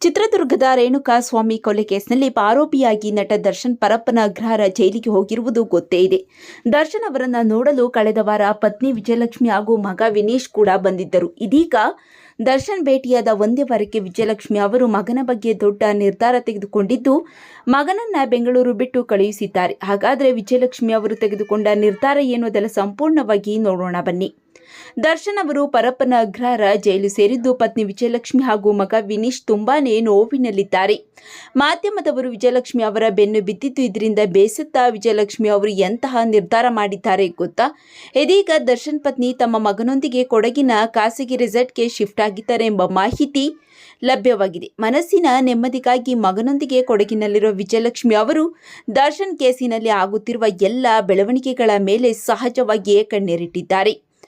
ಚಿತ್ರದುರ್ಗದ ರೇಣುಕಾ ಸ್ವಾಮಿ ಕೊಲೆ ಕೇಸ್ನಲ್ಲಿ ಆರೋಪಿಯಾಗಿ ನಟ ದರ್ಶನ್ ಪರಪ್ಪನ ಅಗ್ರಹಾರ ಜೈಲಿಗೆ ಹೋಗಿರುವುದು ಗೊತ್ತೇ ಇದೆ. ದರ್ಶನ್ ಅವರನ್ನ ನೋಡಲು ಕಳೆದ ವಾರ ಪತ್ನಿ ವಿಜಯಲಕ್ಷ್ಮಿ ಹಾಗೂ ಮಗ ವಿನೇಶ್ ಕೂಡ ಬಂದಿದ್ದರು. ಇದೀಗ ದರ್ಶನ್ ಭೇಟಿಯಾದ ಒಂದೇ ವಾರಕ್ಕೆ ವಿಜಯಲಕ್ಷ್ಮಿ ಅವರು ಮಗನ ಬಗ್ಗೆ ದೊಡ್ಡ ನಿರ್ಧಾರ ತೆಗೆದುಕೊಂಡಿದ್ದು, ಮಗನನ್ನ ಬೆಂಗಳೂರು ಬಿಟ್ಟು ಕಳುಹಿಸಿದ್ದಾರೆ. ಹಾಗಾದರೆ ವಿಜಯಲಕ್ಷ್ಮಿ ಅವರು ತೆಗೆದುಕೊಂಡ ನಿರ್ಧಾರ ಏನು ಅದೆಲ್ಲ ಸಂಪೂರ್ಣವಾಗಿ ನೋಡೋಣ ಬನ್ನಿ. ದರ್ಶನ್ ಅವರು ಪರಪ್ಪನ ಅಗ್ರಹಾರ ಜೈಲು ಸೇರಿದ್ದು ಪತ್ನಿ ವಿಜಯಲಕ್ಷ್ಮಿ ಹಾಗೂ ಮಗ ವಿನೀಶ್ ತುಂಬಾನೇ ನೋವಿನಲ್ಲಿದ್ದಾರೆ. ಮಾಧ್ಯಮದವರು ವಿಜಯಲಕ್ಷ್ಮಿ ಅವರ ಬೆನ್ನು ಬಿದ್ದಿದ್ದು ಇದರಿಂದ ಬೇಸತ್ತ ವಿಜಯಲಕ್ಷ್ಮಿ ಅವರು ಎಂತಹ ನಿರ್ಧಾರ ಮಾಡಿದ್ದಾರೆ ಗೊತ್ತಾ? ಇದೀಗ ದರ್ಶನ್ ಪತ್ನಿ ತಮ್ಮ ಮಗನೊಂದಿಗೆ ಕೊಡಗಿನ ಖಾಸಗಿ ರೆಸಾರ್ಟ್ಗೆ ಶಿಫ್ಟ್ ಆಗಿದ್ದಾರೆ ಎಂಬ ಮಾಹಿತಿ ಲಭ್ಯವಾಗಿದೆ. ಮನಸ್ಸಿನ ನೆಮ್ಮದಿಗಾಗಿ ಮಗನೊಂದಿಗೆ ಕೊಡಗಿನಲ್ಲಿರುವ ವಿಜಯಲಕ್ಷ್ಮಿ ಅವರು ದರ್ಶನ್ ಕೇಸಿನಲ್ಲಿ ಆಗುತ್ತಿರುವ ಎಲ್ಲ ಬೆಳವಣಿಗೆಗಳ ಮೇಲೆ ಸಹಜವಾಗಿಯೇ ಕಣ್ಣೀರಿಟ್ಟಿದ್ದಾರೆ.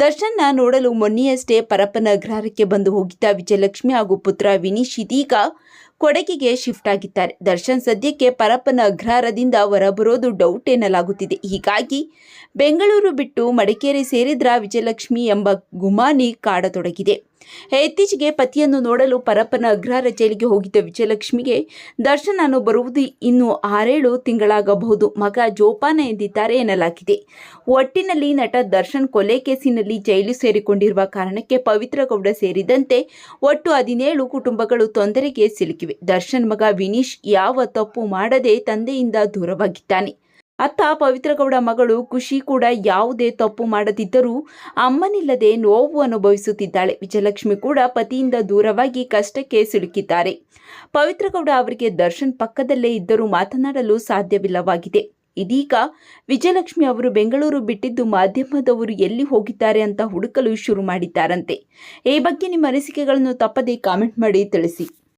ದರ್ಶನ್ನ ನೋಡಲು ಮೊನ್ನೆಯಷ್ಟೇ ಪರಪ್ಪನ ಅಗ್ರಹಾರಕ್ಕೆ ಬಂದು ಹೋಗಿದ್ದ ವಿಜಯಲಕ್ಷ್ಮಿ ಹಾಗೂ ಪುತ್ರ ವಿನೀಶ್ ಇದೀಗ ಕೊಡಗಿಗೆ ಶಿಫ್ಟ್ ಆಗಿದ್ದಾರೆ. ದರ್ಶನ್ ಸದ್ಯಕ್ಕೆ ಪರಪ್ಪನ ಅಗ್ರಹಾರದಿಂದ ಹೊರಬರೋದು ಡೌಟ್ ಎನ್ನಲಾಗುತ್ತಿದೆ. ಹೀಗಾಗಿ ಬೆಂಗಳೂರು ಬಿಟ್ಟು ಮಡಿಕೇರಿ ಸೇರಿದ್ರ ವಿಜಯಲಕ್ಷ್ಮಿ ಎಂಬ ಗುಮಾನಿ ಕಾಡತೊಡಗಿದೆ. ಇತ್ತೀಚೆಗೆ ಪತಿಯನ್ನು ನೋಡಲು ಪರಪ್ಪನ ಅಗ್ರಹಾರ ಜೈಲಿಗೆ ಹೋಗಿದ್ದ ವಿಜಯಲಕ್ಷ್ಮಿಗೆ ದರ್ಶನನ್ನು ಬರುವುದು ಇನ್ನು ಆರೇಳು ತಿಂಗಳಾಗಬಹುದು. ಮಗ ಜೋಪಾನ ಎಂದಿದ್ದಾರೆ ಎನ್ನಲಾಗಿದೆ. ಒಟ್ಟಿನಲ್ಲಿ ನಟ ದರ್ಶನ್ ಕೊಲೆ ಕೇಸಿನಲ್ಲಿ ಜೈಲು ಸೇರಿಕೊಂಡಿರುವ ಕಾರಣಕ್ಕೆ ಪವಿತ್ರಗೌಡ ಸೇರಿದಂತೆ ಒಟ್ಟು ಹದಿನೇಳು ಕುಟುಂಬಗಳು ತೊಂದರೆಗೆ ಸಿಲುಕಿವೆ. ದರ್ಶನ್ ಮಗ ವಿನೀಶ್ ಯಾವ ತಪ್ಪು ಮಾಡದೆ ತಂದೆಯಿಂದ ದೂರವಾಗಿದ್ದಾನೆ. ಅತ್ತ ಪವಿತ್ರಗೌಡ ಮಗಳು ಖುಷಿ ಕೂಡ ಯಾವುದೇ ತಪ್ಪು ಮಾಡದಿದ್ದರೂ ಅಮ್ಮನಿಲ್ಲದೆ ನೋವು ಅನುಭವಿಸುತ್ತಿದ್ದಾಳೆ. ವಿಜಯಲಕ್ಷ್ಮಿ ಕೂಡ ಪತಿಯಿಂದ ದೂರವಾಗಿ ಕಷ್ಟಕ್ಕೆ ಸಿಲುಕಿದ್ದಾರೆ. ಪವಿತ್ರಗೌಡ ಅವರಿಗೆ ದರ್ಶನ್ ಪಕ್ಕದಲ್ಲೇ ಇದ್ದರೂ ಮಾತನಾಡಲು ಸಾಧ್ಯವಿಲ್ಲವಾಗಿದೆ. ಇದೀಗ ವಿಜಯಲಕ್ಷ್ಮಿ ಅವರು ಬೆಂಗಳೂರು ಬಿಟ್ಟಿದ್ದು ಮಾಧ್ಯಮದವರು ಎಲ್ಲಿ ಹೋಗಿದ್ದಾರೆ ಅಂತ ಹುಡುಕಲು ಶುರು ಮಾಡಿದ್ದಾರಂತೆ. ಈ ಬಗ್ಗೆ ನಿಮ್ಮ ಅನಿಸಿಕೆಗಳನ್ನು ತಪ್ಪದೇ ಕಾಮೆಂಟ್ ಮಾಡಿ ತಿಳಿಸಿ.